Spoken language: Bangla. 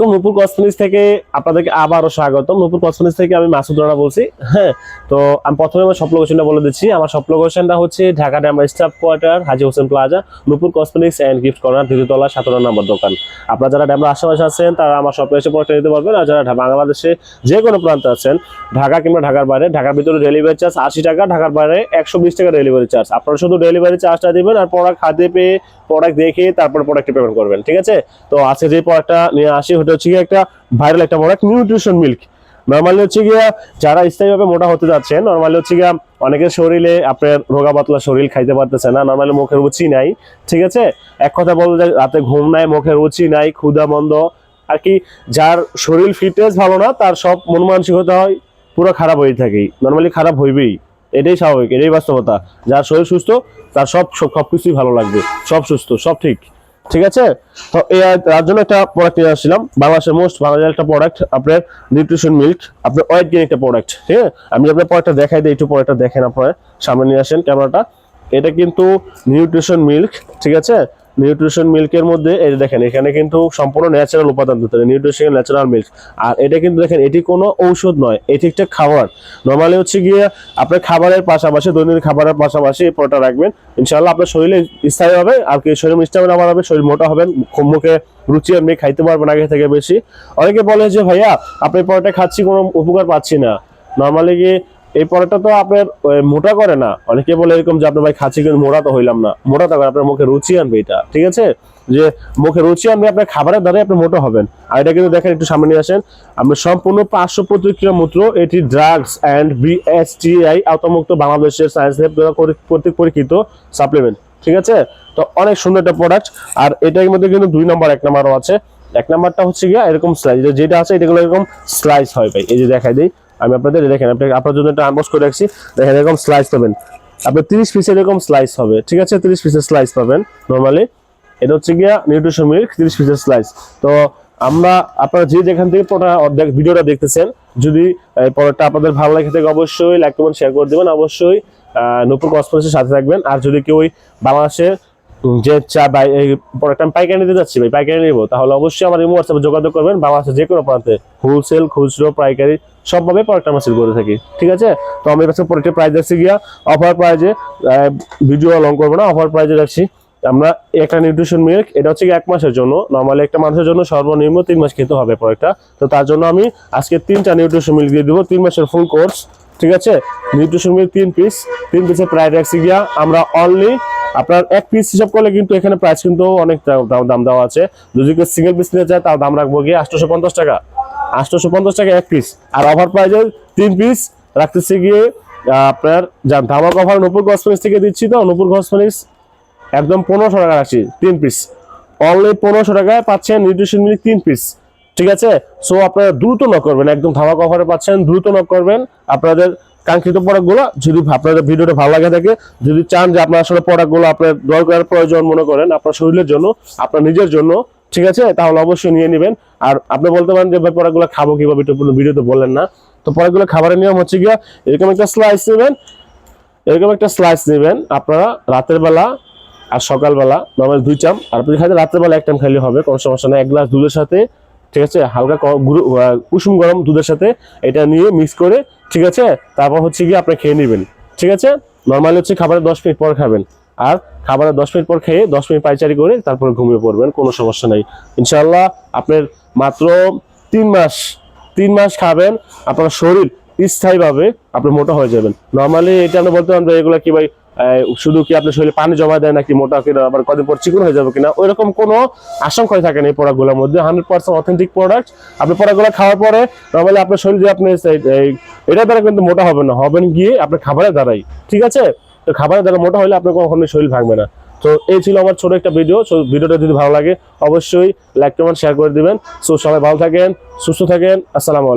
তো নূপুর কসমেটিক্স থেকে আপনাদেরকে আবারও স্বাগত। নূপুর কসমেটিক্স থেকে আমি মাসুদ রানা বলছি হ্যাঁ? তো আমি প্রথমে আমার সব লোকেশনটা বলে দিচ্ছি। আমার সব লোকেশনটা হচ্ছে Dhaka dam staff quarter, Haji Hossain plaza, Nupur cosmetics and gift corner দ্বিতীয়তলা সতেরো নম্বর দোকান। আপনারা যারা ড্যামের আশেপাশে আছেন, তারা আমার শপে এসে প্রোডাক্ট নিতে পারবেন। আর যারা বাংলাদেশে যে কোনো প্রান্তে আছেন, ঢাকা কিংবা ঢাকার বাইরে, ঢাকার ভিতরে ডেলিভারি চার্জ আশি টাকা, ঢাকার বাইরে একশো বিশ টাকা ডেলিভারি চার্জ আপনারা শুধু ডেলিভারি চার্জটা দিবেন আর প্রোডাক্ট হাতে পেয়ে প্রোডাক্ট দেখে তারপর প্রোডাক্টে পেমেন্ট করবেন, ঠিক আছে? তো আজকে যে প্রোডাক্টটা নিয়ে আসি ওটা হচ্ছে গিয়ে একটা ভাইরাল একটা প্রোডাক্ট নিউট্রিশন মিল্ক নর্মালি হচ্ছে গিয়া যারা স্থায়ীভাবে মোটা হতে যাচ্ছে নর্মালি হচ্ছে গিয়া অনেকের শরীরে আপনার রোগা পাতলা শরীর খাইতে পারতেছে না নর্মালি মুখের রুচি নাই, ঠিক আছে? এক কথা বলতে রাতে ঘুম নাই, মুখের রুচি নাই, ক্ষুধা মন্দ, আর কি যার শরীর ফিটনেস ভালো না, তার সব মন মানসিকতা হয় পুরো খারাপ হয়ে থাকেই নর্মালি খারাপ হইবেই, এটাই স্বাভাবিক, এটাই বাস্তবতা। যার শরীর সুস্থ, তার সব সব, সবকিছুই ভালো লাগবে, সব সুস্থ, সব ঠিক। ঠিক আছে? তো এই তার জন্য একটা প্রোডাক্ট নিয়ে আসছিলাম। বাংলাদেশের মোস্ট বাংলাদেশের একটা প্রোডাক্ট আপনার নিউট্রিশন মিল্ক আপনার ওয়েট গেন একটা প্রোডাক্ট ঠিক আছে? আমি আপনার প্রোডাক্টটা দেখাই দিই, একটু প্রোডাক্টটা দেখেন আপনার। সামনে নিয়ে আসেন ক্যামেরাটা এটা কিন্তু নিউট্রিশন মিল্ক ঠিক আছে? নিউট্রিশন মিল্কের মধ্যে, এই দেখেন, এখানে কিন্তু সম্পূর্ণ ন্যাচারাল উপাদান দিতে নিউট্রিশন ন্যাচারাল মিল্ক আর এটা কিন্তু দেখেন, এটি কোনো ঔষধ নয়, এটি একটা খাবার। নর্মালি হচ্ছে গিয়ে আপনার খাবারের পাশাপাশি, দৈনন্দিন খাবারের পাশাপাশি এই পরোটা রাখবেন। ইনশাআল্লাহ আপনার শরীরে স্থায়ী হবে, আর কি শরীর মিষ্টি হবে আমার হবে, শরীর মোটা হবেন মুখে রুচি আনবে খাইতে পারবেন আগে থেকে বেশি। অনেকে বলে যে, ভাইয়া আপনি পরোটা খাচ্ছি, কোনো উপকার পাচ্ছি না। নর্মালি গিয়ে এই পরোটা তো আপনার মোটা করে না। অনেকে বলে এরকম যে, আপনার ভাই খাচ্ছি কিন্তু মোটা তো হইলাম না। মোটা তো আপনার মুখে রুচি আনবে এটা, ঠিক আছে? যে, মুখে রুচি আনবে, আপনার খাবারের দ্বারাই আপনি মোটা হবেন। আর এটা কিন্তু দেখেন, একটু সামনে নিয়ে আসেন। আমরা সম্পূর্ণ পাঁচশো প্রতিক্রিয়া মূত্র, এটি ড্রাগস অ্যান্ড বিএসটিআই আওতামুক্ত বাংলাদেশের সায়েন্স ল্যাব দ্বারা কর্তৃক পরীক্ষিত সাপ্লিমেন্ট ঠিক আছে? তো অনেক সুন্দর একটা প্রোডাক্ট আর এটার মধ্যে কিন্তু দুই নম্বর এক নম্বরও আছে। এক নাম্বারটা হচ্ছে গিয়া এরকম স্লাইস যেটা আছে, এটাগুলো এরকম স্লাইস হয় ভাই। এই যে দেখাই দিই। আমি আপনাদের দেখেন আপনি আপনার জন্য একটা আনবক্স করে রাখছি। দেখেন, এরকম স্লাইস পাবেন। আপনি তিরিশ পিসের এরকম স্লাইস হবে, ঠিক আছে? তিরিশ পিসের স্লাইস পাবেন নর্মালি এটা হচ্ছে গিয়া নিউট্রিশন মিল্ক তিরিশ পিসের স্লাইস তো আমরা, আপনারা যে যেখান থেকে পুরোটা অর্ধেক ভিডিওটা দেখতেছেন, যদি প্রোডাক্টটা আপনাদের ভালো লাগে থাকে অবশ্যই লাইক কমেন্ট শেয়ার করে দেবেন। অবশ্যই নূপুর কসমেটিক্সের সাথে থাকবেন। আর যদি কেউ ওই বাংলাদেশের যে চা বাই এই প্রোডাক্ট আমি পাইকারি নিতে যাচ্ছি ভাই, পাইকারি নিবো। তাহলে অবশ্যই আমার এই হোয়াটসঅ্যাপে যোগাযোগ করবেন। বাংলাদেশের যে কোনো প্রান্তে হোলসেল খুচরো, পাইকারি, সবভাবে প্রোডাক্ট আমরা সেল করে থাকি। ঠিক আছে? তো আমি কাছে প্রোডাক্টের প্রাইস রাখছি গিয়া অফার প্রাইজে ভিডিও লং করব না অফার প্রাইজে রাখছি। আমরা একটা নিউট্রিশন মিল্ক এটা হচ্ছে এক মাসের জন্য নর্মালি একটা মানুষের জন্য সর্বনিম্ন তিন মাস খেতে হবে প্রোডাক্টটা তো তার জন্য আমি আজকে তিনটা নিউট্রিশন মিল্ক দিয়ে দেবো, তিন মাসের ফুল কোর্স ঠিক আছে? নিউট্রিশন মিল্ক তিন পিস তিন পিসের প্রাইস রাখছি গিয়া, আমরা অনলি আপনার এক পিস হিসাব করলে কিন্তু এখানে প্রাইস কিন্তু অনেক দাম- দেওয়া আছে। যদি কেউ সিঙ্গেল পিস নিয়ে যায় তার দাম রাখব গিয়ে আটশোশো পঞ্চাশ টাকা। আটশোশো পঞ্চাশ টাকা এক পিস আর অফার প্রাইজে তিন পিস রাখতেছি গিয়ে আপনার যা ধামাক অফার নূপুর কসমেটিক্স থেকে দিচ্ছি তো, নূপুর কসমেটিক্স একদম পনেরোশো টাকা রাখছি, তিন পিস অনলি পনেরোশো টাকায় পাচ্ছেন নিউট্রিশন মিল্ক তিন পিস ঠিক আছে? সো আপনারা দ্রুত নক করবেন, একদম ধামাক অফারে পাচ্ছেন, দ্রুত নক করবেন। আপনাদের কাঙ্ক্ষিত প্রোডাক্টগুলো যদি আপনাদের ভিডিওটা ভালো লাগে থাকে, যদি চান যে আপনার আসলে প্রোডাক্টগুলো আপনার দরকার প্রয়োজন মনে করেন, আপনার শরীরের জন্য, আপনার নিজের জন্য, ঠিক আছে? তাহলে অবশ্যই নিয়ে নেবেন। আর আপনি বলতে পারেন যে ভাই প্রোডাক্টগুলো খাব কীভাবে একটু ভিডিওতে বললেন না। তো প্রোডাক্টগুলো খাবারের নিয়ম হচ্ছে গিয়া, এরকম একটা স্লাইস নেবেন, এরকম একটা স্লাইস নেবেন। আপনারা রাতের বেলা আর সকালবেলা নর্মাল দুই চাম আর আপনি খাইতে রাতের বেলা এক টাইম খাইলে হবে, কোনো সমস্যা নেই। এক গ্লাস দুধের সাথে ঠিক আছে? হালকা কুসুম গরম দুধের সাথে এটা নিয়ে মিক্স করে, ঠিক আছে? তারপর হচ্ছে গিয়ে আপনি খেয়ে নেবেন, ঠিক আছে? নর্মালি হচ্ছে খাবারের দশ মিনিট পর খাবেন, আর খাবারের দশ মিনিট পর খেয়ে দশ মিনিট পাইচারি করে তারপরে ঘুমিয়ে পড়বেন, কোনো সমস্যা নেই। ইনশাল্লাহ আপনার মাত্র তিন মাস তিন মাস খাবেন, আপনার শরীর স্থায়ীভাবে আপনি মোটা হয়ে যাবেন। নর্মালি এটা আপনি বলতে পারেন এগুলো কি ভাই শুধু কি আপনার শরীরে পানি জমা দেয় নাকি মোটা কিনা, আবার কদিন পর চিকন হয়ে যাবে কিনা, ওইরকম কোনো আশঙ্কাই থাকে না এই প্রোডাক্টগুলোর মধ্যে। হান্ড্রেড পার্সেন্ট অথেন্টিক প্রোডাক্ট আপনি প্রোডাক্টগুলো খাওয়ার পরে নর্মালি আপনার শরীর যে আপনি এটা দ্বারা কিন্তু মোটা হবে না, হবেন গিয়ে আপনার খাবারের দ্বারাই, ঠিক আছে? তো খাবারের দ্বারা মোটা হলে আপনার কখনোই শরীর ভাঙবে না। তো এই ছিল আমার ছোট একটা ভিডিও সো ভিডিওটা যদি ভালো লাগে, অবশ্যই লাইক কমেন্ট শেয়ার করে দিবেন। সো সবাই ভালো থাকেন, সুস্থ থাকেন, আসসালামু আলাইকুম।